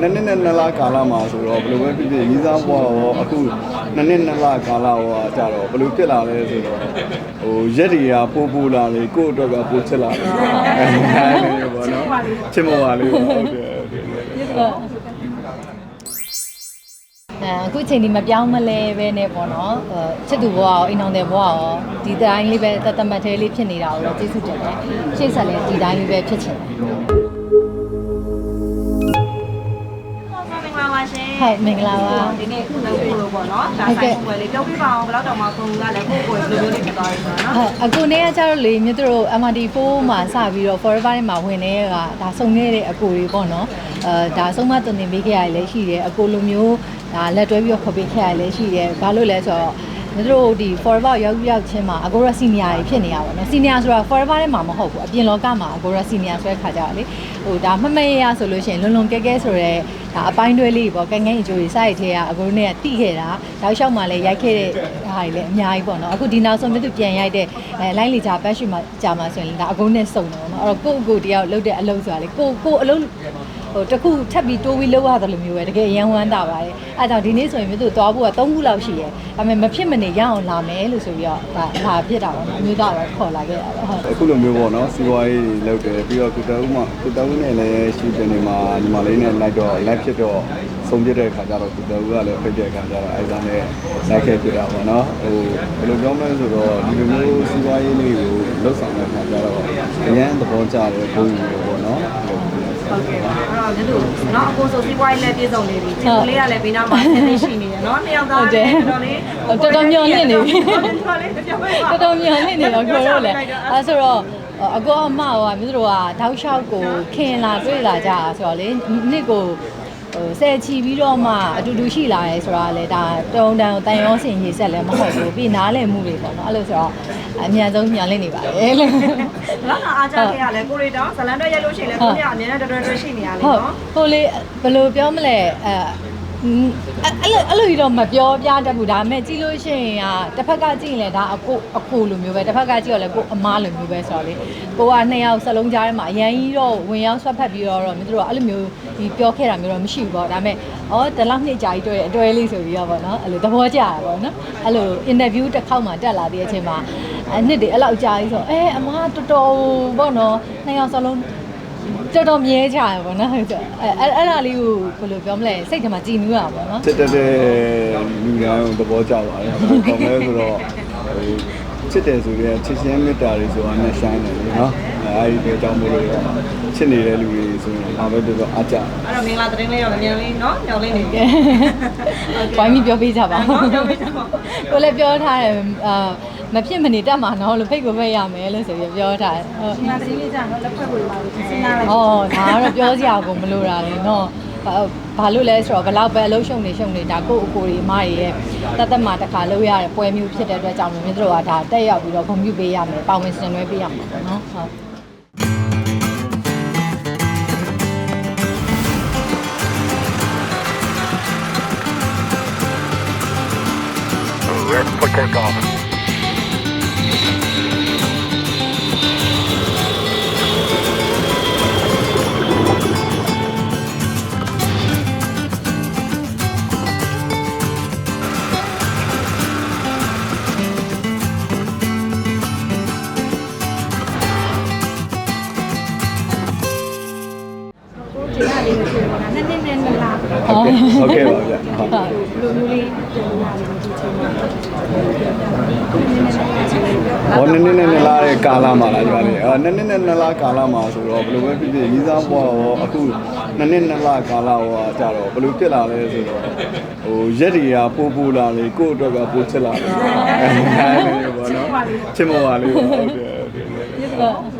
နှစ်နှစ်နဲ့နှစ်လကာလမှာဆိုတော့ဘယ်လိုပဲဖြစ်ဖြစ်ရီးစားဘွားရောအခုနှစ်နှစ်နှစ်လကာလရောကြတော့ဘယ်လိုဖြစ်လာလဲဆိုတော့ဟိုရက်တွေကပို့ပို့လာလေကိုယ့်အတွက်ကပို့ချစ်လာတယ်အဲလိုပေါ့နော်ချစ်မပါလေးပေါ့ဟုတ်တယ်ဟုတ်တယ်အဲအခုအချိန်ဒီမပြောင်းမလဲပဲနဲ့ပေါ့နော်အဲချစ်သူဘဝရောအိမ်အောင်တဲ့ဘဝရောဒီတိုင်းလေးပဲတတ်တမတ်သေးလေးဖြစ်နေတာကိုတော့ကျေးဇူးတင်တယ်ရှေ့ဆက်လည်းဒီတိုင်းလေးပဲဖြစ်ချင်တယ် ဟုတ်မင်္ဂလာပါဒီနေ့ခုလည်းခုလို့ပေါ့နော်ဒါဆိုင်ပွဲလေးပြောပြပါအောင်ဘယ်တော့တောင်မှခုကလည်းကိုယ့်ကိုယ်ဘယ်လိုမျိုးလေးဖြစ်သွားလဲဆိုတော့နော်ဟုတ်အခုနေ့ကကျတော့လေမြတ်တို့ MRT4 မှာစပြီးတော့ Forever ထဲမှာဝင်နေတာဒါစုံခဲ့တဲ့အကိုတွေပေါ့နော်အဲဒါဆုံးမတင်တင်ပေးခဲ့ရလည်းရှိတယ်အကိုလိုမျိုးဒါလက်တွဲပြီးတော့ခေါ်ပေးခဲ့ရလည်းရှိတယ်ဘာလို့လဲဆိုတော့မြ တ်တို့ဒီ Forever ရောက်ရောက်ချင်းမှာအကိုရ senior ကြီးဖြစ်နေတာပေါ့နော် senior ဆိုတာ Forever ထဲမှာမဟုတ်ဘူးအပြင်လောကမှာအကိုရ senior ဆိုတဲ့ခါကြတော့လေဟိုဒါမမရရဆိုလို့ရှိရင်လွန်လွန်ကဲကဲဆိုတော့ဒါအပိုင်းတွဲလေးပေါ့ကဲငဲ့အကျိုးကြီးစိုက်ထဲကအကိုနဲ့တိခဲ့တာတောက်လျှောက်မှလည်းရိုက်ခဲ့တဲ့ဟာတွေလည်းအများကြီးပေါ့နော်အခုဒီနောက်ဆုံးမြတ်တို့ပြန်ရိုက်တဲ့အဲလိုင်းလီဂျာဘက်ရှိမှာကြာမှာဆိုရင်ဒါအကိုနဲ့စုံတယ်ပေါ့နော်အဲ့တော့ကိုယ့်အကိုတယောက်လှုပ်တဲ့အလုပ်ဆိုတာလေကိုကိုအလုပ် ဟိုတစ်ခုထပ်ပြီးတိုးပြီးလုပ်ရတယ်လို့မျိုးပဲတကယ်ရန်ဝမ်းတာပါတယ်အဲဒါကြောင့်ဒီနေ့ဆိုရင်မြို့သူသွားဖို့က3ခုလောက်ရှိရဲဒါပေမဲ့မဖြစ်မနေရအောင်လာမယ်လို့ဆိုပြီးတော့ဒါလာဖြစ်တာပေါ့နော်အမျိုးသားတော့ခေါ်လာခဲ့တာပေါ့ဟုတ်အခုလိုမျိုးပေါ့နော်စီးပွားရေးတွေလုပ်တယ်ပြီးတော့ကုတအုပ်မှာကုတအုပ်နဲ့လည်းရှူတင်နေမှာညီမလေးနဲ့လိုက်တော့လိုက်ဖြစ်တော့ဆုံးပြတဲ့ခါကျတော့ကုတအုပ်ကလည်းဖိတ်တဲ့ခါကျတော့အဲဒါနဲ့လိုက်ခဲ့ပြတာပေါ့နော်ဟိုဘယ်လိုပြောမလဲဆိုတော့ဒီလိုမျိုးစီးပွားရေးလေးကိုလှုပ်ဆောင်တဲ့ခါကျတော့အရန်သဘောကျတယ်ဘုံမျိုးပေါ့နော် ဟုတ်ကဲ့ပါအဲ့တော့ဒီလိုနော်အကိုဆိုစီးပွားရေးလည်းပြည့်စုံနေပြီဒီလိုလေးကလည်းဘေးနားမှာဆင်းနေရှိနေတယ်နော်နှစ်ယောက်သားလည်းတော်တော်လေးတော်တော်မျောလင့်နေပြီတော်တော်လေးပြောပြပါတော်တော်မျောလင့်နေတော့ကိုတို့လည်းအဲဆိုတော့အကောအမဟိုကမြို့တို့ကတောက်လျှောက်ကိုခင်လာတွေ့လာကြတာဆိုတော့လေနှစ်ကို ဟိုဆယ်ချီပြီးတော့မှအတူတူရှိလာရဲဆိုတာလေဒါတုံတန်ကိုတန်ရောစင်ရေးဆက်လည်းမဟုတ်ဘူးပြီးနားလည်မှုတွေပေါ့နော်အဲ့လိုဆိုတော့အများဆုံးမျောလင့်နေပါတယ်လို့လောက်တာအားကြခဲ့ရလဲကိုရီတောင်ဇလန်တော့ရိုက်လို့ရှိရင်လည်းကိုရီကအမြဲတမ်းတော်တော်တော်ရှိနေရလေဟုတ်နော်ဟိုလေဘယ်လိုပြောမလဲအဲอืม အဲ့လိုအဲ့လိုကြီးတော့မပြောပြတတ်ဘူးဒါပေမဲ့ကြည့်လို့ရှိရင်อ่ะတစ်ဖက်ကကြည့်ရင်လည်းဒါအကိုအကိုလိုမျိုးပဲတစ်ဖက်ကကြည့်တော့လည်းကိုအမားလိုမျိုးပဲဆိုတော့လေကိုကနှစ်ယောက်စလုံးကြားထဲမှာအရန်ကြီးတော့ဝင်ရောက်ဆွတ်ဖက်ပြီးတော့တော့မင်းတို့ကအဲ့လိုမျိုးဒီပြောခဲ့တာမျိုးတော့မရှိဘူးပေါ့ဒါပေမဲ့ဩဒီလောက်နှစ်ကြာကြီးတွေ့အတွဲလေးဆိုပြီးတော့ပေါ့နော်အဲ့လိုသဘောကျတာပေါ့နော်အဲ့လို interview တစ်ခေါက်မှတက်လာတဲ့အချိန်မှာအနှစ်တွေအဲ့လောက်ကြာကြီးဆိုအဲအမားတော်တော်ပေါ့နော်နှစ်ယောက်စလုံး တော်တော်မြဲကြရပါတော့အဲ့အဲ့အဲ့ဒါလေးကိုဘယ်လိုပြောမလဲစိတ်ထဲမှာကြည်နူးရပါတော့စစ်တက်တဲ့လူတိုင်းသဘောကျပါတယ်။ဘာလို့လဲဆိုတော့ဟိုချစ်တယ်ဆိုရင်ချစ်ချင်းမေတ္တာတွေဆိုတာနဲ့ဆိုင်တယ်လေနော်။အဲဒီအကြောင်းမို့လို့ချစ်နေတဲ့လူတွေဆိုရင်အားပဲတော်တော်အားကြတယ်အဲ့တော့မင်္ဂလာသတင်းလေးရောလည်းမြန်လေးနော်ညောင်းလေးနေပြီဝိုင်းပြီးပြောပေးကြပါဟုတ်ပြောပေးကြပါကိုလည်းပြောထားတယ်အာ မဖြစ်မနေတက်မှာနော်လို့ဖိတ်ကိုဖိတ်ရမယ်လို့ဆိုပြီးပြောထားတယ်ဟုတ်ဒီမှာသတင်းလေးကြာတော့လက်ဖက်ကိုပါလို့စဉ်းစားလိုက်။အော်ဒါကတော့ပြောစရာကိုမလိုတာလေနော်။ဘာဘာလို့လဲဆိုတော့ဘလောက်ပဲအလုံးရှုံနေရှုံနေဒါကိုယ့်အကိုတွေအမတွေရဲ့တသက်မှာတစ်ခါလုပ်ရတဲ့ပွဲမျိုးဖြစ်တဲ့အတွက်ကြောင့်မင်းတို့ကဒါတက်ရောက်ပြီးတော့ဂုဏ်ပြုပေးရမယ်။ပါဝင်ဆင်နွှဲပေးရမှာပေါ့နော်။ဟုတ်ဒီ ဟုတ်ကဲ့ဟုတ်ကဲ့ပါဗျ။ဟုတ်ဟုတ်လူမျိုးလေးပြောတာလေးဒီချိန်မှာ။ဘောနည်းနည်းနဲ့လာတဲ့ကာလမှာလားကြွားလေ။အဲနည်းနည်းနဲ့လာကာလမှာဆိုတော့ဘယ်လိုပဲဖြစ်ဖြစ်ရီးစားဘွားရောအခုနည်းနည်းနဲ့လာကာလရောကြတော့ဘယ်လိုဖြစ်လာလဲဆိုတော့ဟိုရက်တွေကပို့ပို့လာလေကိုယ့်အတွက်ကပို့ချစ်လာတယ်။အဲလိုပေါ့နော်။ချစ်မပါလေးပေါ့ဟုတ်တယ်ဟုတ်တယ်ဟုတ်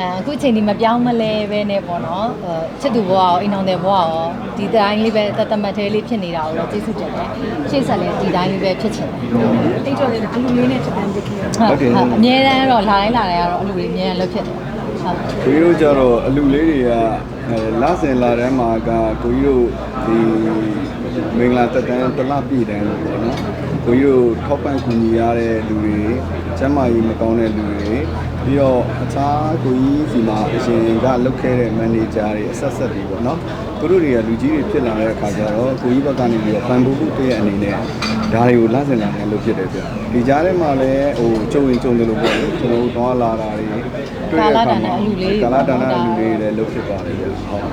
အဲအခုချိန်ဒီမပြောင်းမလဲပဲနဲ့ပေါ့နော်အဲချစ်သူဘဝရောအိမ်အောင်တဲ့ဘဝရောဒီတိုင်းလေးပဲတတ်တမတ်သေးလေးဖြစ်နေတာကိုတော့ကျေးဇူးတင်တယ်ရှေ့ဆက်လည်းဒီတိုင်းလေးပဲဖြစ်ချင်တယ်တိတ်တော်လေးအလူလေးနဲ့ချက်တန်းတက်ခဲ့ရဟုတ်ဟုတ်အမြဲတမ်းတော့လာတိုင်းလာတိုင်းကတော့အလူတွေအမြဲတမ်းလုပ်ဖြစ်တယ်ဟုတ်ကိုကြီးတို့ကြတော့အလူလေးတွေကအဲလာစင်လာတန်းမှာကကိုကြီးတို့ဒီမင်္ဂလာတက်တန်းတစ်လပြည့်တန်းလို့ပေါ့နော်ကိုကြီးတို့ထောက်ပံ့ကူညီရတဲ့လူတွေကျမ်းမာရေးမကောင်းတဲ့လူတွေ ပြပြီးတော့အခြားကိုကြီးစီမှာအရင်ကလုပ်ခဲ့တဲ့မန်နေဂျာတွေအဆက်ဆက်တွေပေါ့နော်သူတို့တွေကလူကြီးတွေဖြစ်လာတဲ့အခါကျတော့ကိုကြီးဘက်ကနေပြီးတော့ပန်ဖိုးဖို့တဲ့အနေနဲ့ဒါတွေကိုလဆင်လာတယ်လို့ဖြစ်တယ်ဗျဒီကြားထဲမှာလည်းဟိုကြုံရင်ကြုံတယ်လို့ပေါ့လေကျွန်တော်တို့တော့လာတာတွေ ကာလဒါနအလူလေးလည်းလုပ်ဖြစ်ပါတယ်ဗျဟုတ်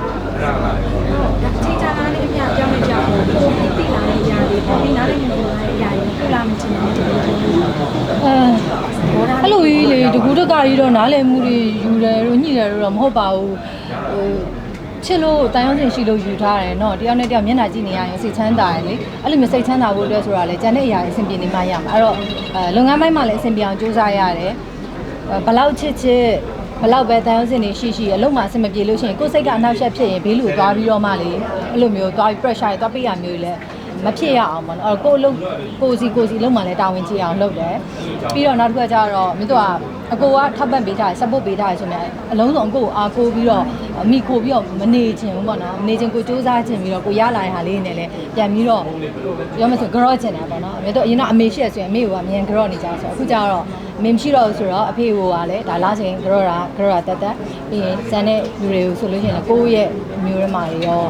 ထိချာလာနေအပြပြောင်းနေကြဘူးကိုတိလာနေကြတယ်ပေါ်ပြီးနားလည်းမပေါ်လာတဲ့အရာတွေကုလာမချင်ဘူး အဲအဲ့လိုကြီးလေတကူတကကြီးတော့နားလည်မှုတွေယူတယ်လို့ညှိတယ်လို့တော့မဟုတ်ပါဘူးဟိုချစ်လို့တန်ရုံးစင်ရှိလို့ယူထားတယ်เนาะတယောက်နဲ့တယောက်မျက်နှာကြည့်နေရရင်စိတ်ချမ်းသာတယ်လေအဲ့လိုမျိုးစိတ်ချမ်းသာဖို့အတွက်ဆိုတာလေကျန်တဲ့အရာတွေအဆင်ပြေနေမှရမှာအဲ့တော့အဲလုပ်ငန်းပိုင်းမှာလည်းအဆင်ပြေအောင်ကြိုးစားရတယ်အဲ ဘလောက်ချစ်ချစ်ဘလောက်ပဲတန်ရုံးစင်နေရှိရှိအလုံးမှာအဆင်မပြေလို့ရှိရင်ကိုယ်စိတ်ကအနောက်ရှက်ဖြစ်ရင်ဘေးလူသွားပြီးတော့မှလေအဲ့လိုမျိုးသွားပြီး pressure တွေသွားပေးရမျိုးလေမဖြစ်ရအောင်ပေါ့နော်အဲ့တော့ကိုယ်အလုပ်ကိုယ်စီကိုယ်စီအလုပ်မှလည်းတာဝန်ကြီးအောင်လုပ်တယ်ပြီးတော့နောက်တစ်ခါကျတော့မြတ်တော့အကိုကထောက်ပံ့ပေးထားတယ် support ပေးထားတယ်ဆိုမြဲအလုံးစုံအကိုကိုအားကိုးပြီးတော့အမိခိုပြီးတော့မနေချင်ဘူးပေါ့နော်မနေချင်ကိုစူးစမ်းချင်ပြီးတော့ကိုရလာတဲ့ဟာလေးနဲ့လည်းပြန်ပြီးတော့ပြောမှဆို grow ချင်တာပေါ့နော်မြတ်တော့အရင်ကအမေရှိရဆိုရင်အမေကအမြန် grow နေကြဆိုအခုကျတော့ အမေမရှိတော့ဘူးဆိုတော့အဖေကလည်းဒါလာချိန် grow တာ grow တာတက်တက်ပြီးရင်ဇန်တဲ့လူတွေကိုဆိုလို့ရှိရင်လည်းကိုယ့်ရဲ့အမျိုးတွေမှာတွေရော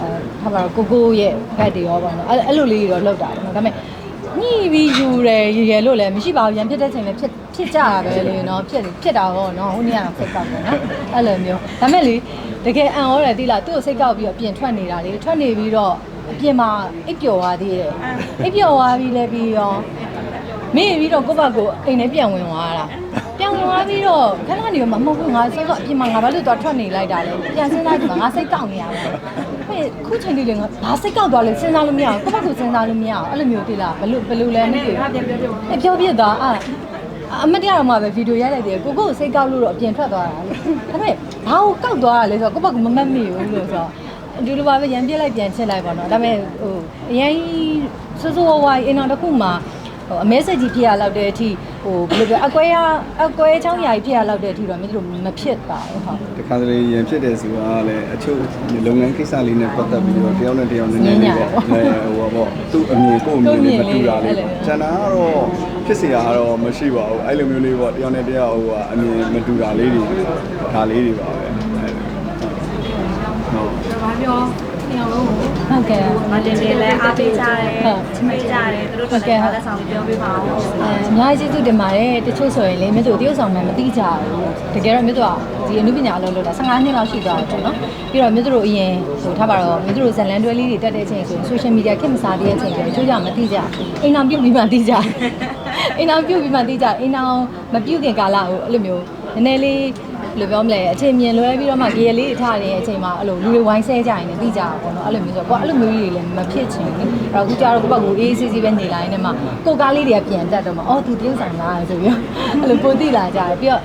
အဲထားပါတော့ကိုကိုရဲ့ဘက်တွေရောပေါ့နော်အဲ့အဲ့လိုလေးတွေတော့လောက်တာပေါ့နော်ဒါပေမဲ့ညှိပြီးယူတယ်ရရလို့လည်းမရှိပါဘူးရန်ဖြစ်တဲ့ချိန်လည်းဖြစ်ဖြစ်ကြတာပဲလေနော်ဖြစ်ဖြစ်တာဟောနော်ဟိုနေ့ကတော့စိတ်ကောက်တယ်နော်အဲ့လိုမျိုးဒါမဲ့လေတကယ်အံ့ဩတယ်တိလားသူ့ကိုစိတ်ကောက်ပြီးတော့ပြင်ထွက်နေတာလေထွက်နေပြီးတော့အပြင်မှာအိပ်ပျော်သွားသေးတယ်အိပ်ပျော်သွားပြီးလဲပြီးရော မေ့ပြီးတော့ကိုယ့်ဘက်ကိုအိမ်ထဲပြန်ဝင်သွားတာပြန်ဝင်သွားပြီးတော့ခဏနေမှမဟုတ်ဘူးငါစောစောအပြင်မှာငါဘာလို့တော့ထွက်နေလိုက်တာလဲပြန်စဉ်းစားကြည့်မှာငါစိတ်ကောက်နေရတာဟဲ့ခုချိန်လေးလေငါဘာစိတ်ကောက်သွားလဲစဉ်းစားလို့မရဘူးကိုယ့်ဘက်ကိုစဉ်းစားလို့မရဘူးအဲ့လိုမျိုးတိလားဘလို့ဘလို့လဲမသိဘူးဟာပြန်ပြောပြောအပြောပြသွားအာအမတရားတော့မှပဲဗီဒီယိုရိုက်လိုက်တယ်ကိုကိုကိုစိတ်ကောက်လို့တော့အပြင်ထွက်သွားတာလေဒါပေမဲ့ဘာကိုကောက်သွားတာလဲဆိုတော့ကိုယ့်ဘက်ကမမတ်မိဘူးလို့ဆိုတော့ဒီလိုပါပဲရန်ပြစ်လိုက်ပြန်ချစ်လိုက်ပါတော့ဒါပေမဲ့ဟိုအရင်စိုးစိုးဝါးဝါးအင်တော်တစ်ခုမှာ ဟိုအမဲဆက်ကြီးဖြစ်ရလောက်တဲ့အထိဟိုဘယ်လိုပြောအကွဲရအကွဲချောင်းရာကြီးဖြစ်ရလောက်တဲ့အထိတော့မင်းတို့မဖြစ်ပါဘူးဟုတ် တခါတလေရန်ဖြစ်တယ်ဆိုတာကလည်းအချို့လုပ်ငန်းကိစ္စလေးနဲ့ပတ်သက်ပြီးတော့တယောက်နဲ့တယောက်နည်းနည်းလေးပေါ့အဲဟိုပေါ့သူ့အမြင်ကိုယ်အမြင်နဲ့မတူတာလေးပေါ့ကျန်တာကတော့ဖြစ်เสียကတော့မရှိပါဘူးအဲ့လိုမျိုးလေးပေါ့တယောက်နဲ့တယောက်ဟိုကအမြင်မတူတာလေးတွေဒါလေးတွေပါပဲဟုတ် ဘာပြောနေအောင်လို့ ဟုတ်ကဲ့မတင်တယ်လဲအားပေးကြတယ်ဟုတ်ချမေးကြတယ်သူတို့ကလည်းလက်ဆောင်ပြောပြပါအောင်အဲအများကြီးကျေးဇူးတင်ပါတယ်တချို့ဆိုရင်လေမြတ်တို့တရုတ်ဆောင်မှမသိကြဘူးတကယ်တော့မြတ်တို့ကဒီအနုပညာအလုပ်လုပ်တာ15နှစ်လောက်ရှိသွားတယ်ပေါ့နော်ပြီးတော့မြတ်တို့အရင်ဟိုထားပါတော့မြတ်တို့ဇလန်တွဲလေးတွေတက်တဲ့အချိန်ဆိုရင် social media ခေတ်မစားတဲ့အချိန်ကျတော့ချိုးကြမသိကြအိမ်အောင်ပြုတ်ပြီးမှသိကြအိမ်အောင်ပြုတ်ပြီးမှသိကြအိမ်အောင်မပြုတ်ခင်ကာလကိုအဲ့လိုမျိုးနည်းနည်းလေး ဘယ်လိုပြောမလဲအချိန်မြင်လွဲပြီးတော့မှကြေလေးတွေထားနေတဲ့အချိန်မှာအဲ့လိုလူတွေဝိုင်းဆဲကြရင်လည်းသိကြတာပေါ့နော်အဲ့လိုမျိုးဆိုတော့ကိုကအဲ့လိုမျိုးကြီးတွေလည်းမဖြစ်ချင်ဘူးအဲ့တော့အခုကျတော့ကိုယ့်ဘက်ကိုအေးအေးဆေးဆေးပဲနေလာရင်လည်းမှကိုယ်ကားလေးတွေကပြန်တက်တော့မှအော်သူတရုပ်ဆောင်လာဆိုပြီးတော့အဲ့လိုပိုသိလာကြတယ်ပြီးတော့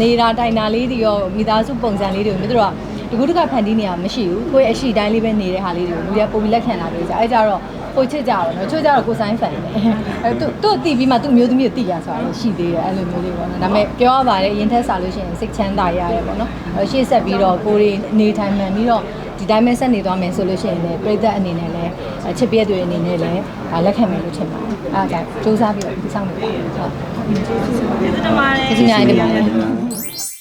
နေတာတိုင်တာလေးတွေရောမိသားစုပုံစံလေးတွေကိုမြစ်တို့ကတကူတကဖန်တီးနေရမရှိဘူးကိုယ့်ရဲ့အရှိတိုင်းလေးပဲနေတဲ့ဟာလေးတွေကိုလူတွေကပုံပြီးလက်ခံလာပြီးကြအဲ့ကြတော့ ကိုချစ်ကြတော့နော်ချို့ကြတော့ကိုဆိုင်ဖန်တယ်အဲသူသူ့တီးပြီးမှသူ့မျိုးသမီးကိုတီးရဆိုတာလည်းရှိသေးတယ်အဲ့လိုမျိုးလေးပေါ့နော်ဒါပေမဲ့ပြောရပါတယ်ရင်ထက်စားလို့ရှိရင်စိတ်ချမ်းသာရရဲပေါ့နော်အဲရှေ့ဆက်ပြီးတော့ကိုရီနေထိုင်မှန်ပြီးတော့ဒီတိုင်းပဲဆက်နေသွားမယ်ဆိုလို့ရှိရင်လည်းပြည်သက်အနေနဲ့လည်းအချစ်ပြည့်တွေအနေနဲ့လည်းဒါလက်ခံမယ်လို့ထင်ပါတယ်အားကြောင့်စူးစမ်းပြီးတော့ဒီဆောင်နေပါဟုတ်ကျေးဇူးတင်ပါတယ်ကျေးဇူးများတင်ပါတယ်ကဲ့